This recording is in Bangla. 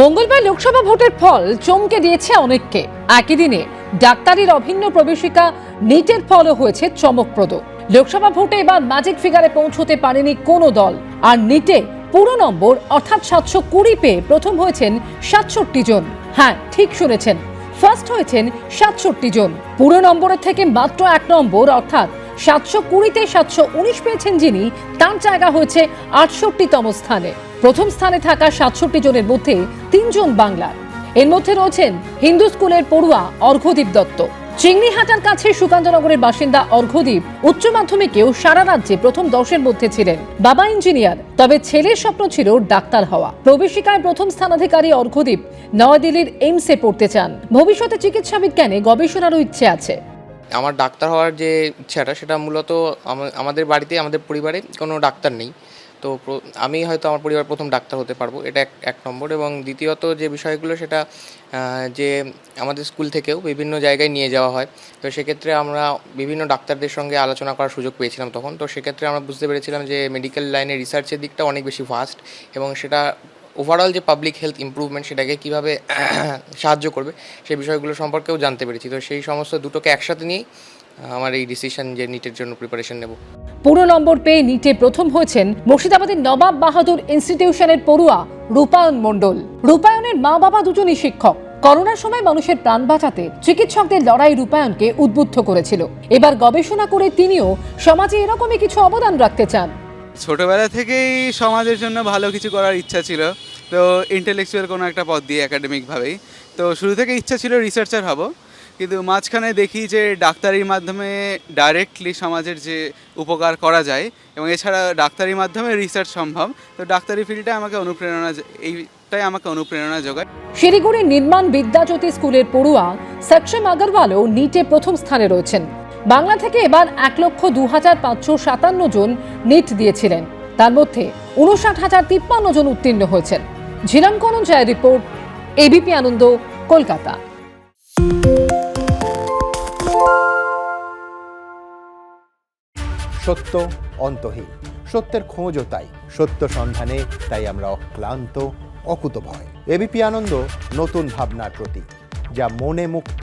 মঙ্গলবার লোকসভা ভোটের ফল চমকে দিয়েছে অনেককে। একই দিনে ডাক্তারির অভিন্ন প্রবেশিকা, নিটের ফলও হয়েছে চমকপ্রদ। লোকসভা ভোটে এবার ম্যাজিক ফিগারে পৌঁছতে পারেনি কোনো দল। আর নিটে পুরো নম্বর, অর্থাৎ সাতশো কুড়ি পেয়ে প্রথম হয়েছেন সাতষট্টি জন। হ্যাঁ ঠিক শুনেছেন। ফার্স্ট হয়েছেন সাতষট্টি জন। পুরো নম্বরের থেকে মাত্র এক নম্বর, অর্থাৎ সাতশো কুড়িতে সাতশো উনিশ পেয়েছেন যিনি। তার জায়গা হয়েছে আটষট্টিতম স্থানে। প্রথম স্থানে থাকা সাতষট্টি জনের মধ্যে তিনজন বাংলার। এর মধ্যে রয়েছেন হিন্দু স্কুলের পড়ুয়া অর্ঘদীপ দত্ত। চিংড়িহাটার কাছে সুকান্তনগরের বাসিন্দা অর্ঘদীপ উচ্চ মাধ্যমিকেও সারা রাজ্যে প্রথম দশের মধ্যে ছিলেন। বাবা ইঞ্জিনিয়ার, তবে ছেলের স্বপ্ন ছিল ডাক্তার হওয়া। প্রবেশিকায় প্রথম স্থানাধিকারী অর্ঘদীপ নয়াদিল্লির এইমসে পড়তে চান। ভবিষ্যতে চিকিৎসা বিজ্ঞানে গবেষণারও ইচ্ছে আছে। আমার ডাক্তার হওয়ার যে ইচ্ছাটা, সেটা মূলত আমাদের বাড়িতে আমাদের পরিবারে কোনো ডাক্তার নেই। তো আমি হয়তো আমার পরিবার প্রথম ডাক্তার হতে পারব, এটা এক এক নম্বর। এবং দ্বিতীয়ত যে বিষয়গুলো, সেটা যে আমাদের স্কুল থেকেও বিভিন্ন জায়গায় নিয়ে যাওয়া হয়। তো সেক্ষেত্রে আমরা বিভিন্ন ডাক্তারদের সঙ্গে আলোচনা করার সুযোগ পেয়েছিলাম তখন। তো সেক্ষেত্রে আমরা বুঝতে পেরেছিলাম যে মেডিকেল লাইনে রিসার্চের দিকটা অনেক বেশি ফাস্ট এবং সেটা ওভারঅল যে পাবলিক হেলথ ইমপ্রুভমেন্ট সেটাকে কীভাবে সাহায্য করবে, সেই বিষয়গুলো সম্পর্কেও জানতে পেরেছি। তো সেই সমস্ত দুটোকে একসাথে নিয়েই আমার এই ডিসিশন যে নিটের জন্য প্রিপারেশন নেব। পুরো নম্বর পেয়ে নিটে প্রথম হয়েছেন মুর্শিদাবাদের নবাব বাহাদুর ইনস্টিটিউশনের পড়ুয়া রূপায়ণ মণ্ডল। রূপায়ণের মা বাবা দুজনই শিক্ষক। করোনার সময় মানুষের প্রাণ বাঁচাতে চিকিৎসকদের লড়াই রূপায়ণকে উদ্বুদ্ধ করেছিল। এবার গবেষণা করে তিনিও সমাজে এরকমই কিছু অবদান রাখতে চান। ছোটবেলা থেকেই সমাজের জন্য ভালো কিছু করার ইচ্ছা ছিল। তো ইন্টেলেকচুয়াল কোনো একটা পথ দিয়ে একাডেমিকভাবেই তো শুরু থেকে ইচ্ছা ছিল রিসার্চার হব। কিন্তু মাঝখানে দেখি যে ডাক্তারির মাধ্যমে ডাইরেক্টলি সমাজের যে উপকার করা যায় এবং এছাড়া ডাক্তারির মাধ্যমে রিসার্চ সম্ভব, তো ডাক্তারি ফিল্ডটা আমাকে অনুপ্রেরণা এইটাই আমাকে অনুপ্রেরণা যোগায়। শিলিগুড়ির নির্মাণ বিদ্যাজ্যোতি স্কুলের পড়ুয়া সক্ষম আগরওয়ালও নিটে প্রথম স্থানে রয়েছেন। বাংলা থেকে এবার এক লক্ষ দু হাজার পাঁচশো সাতান্ন জন নিট দিয়েছিলেন। তার মধ্যে উনষাট হাজার তিপ্পান্ন জন উত্তীর্ণ হয়েছেন। ঝিলাম কনঞ্জয় রিপোর্ট এবিপি আনন্দ, কলকাতা। সত্য অন্তহীন, সত্যের খোঁজও তাই, সত্য সন্ধানে তাই আমরা অক্লান্ত, অকুতভয়। এবিপি আনন্দ, নতুন ভাবনার প্রতীক, যা মনে মুক্ত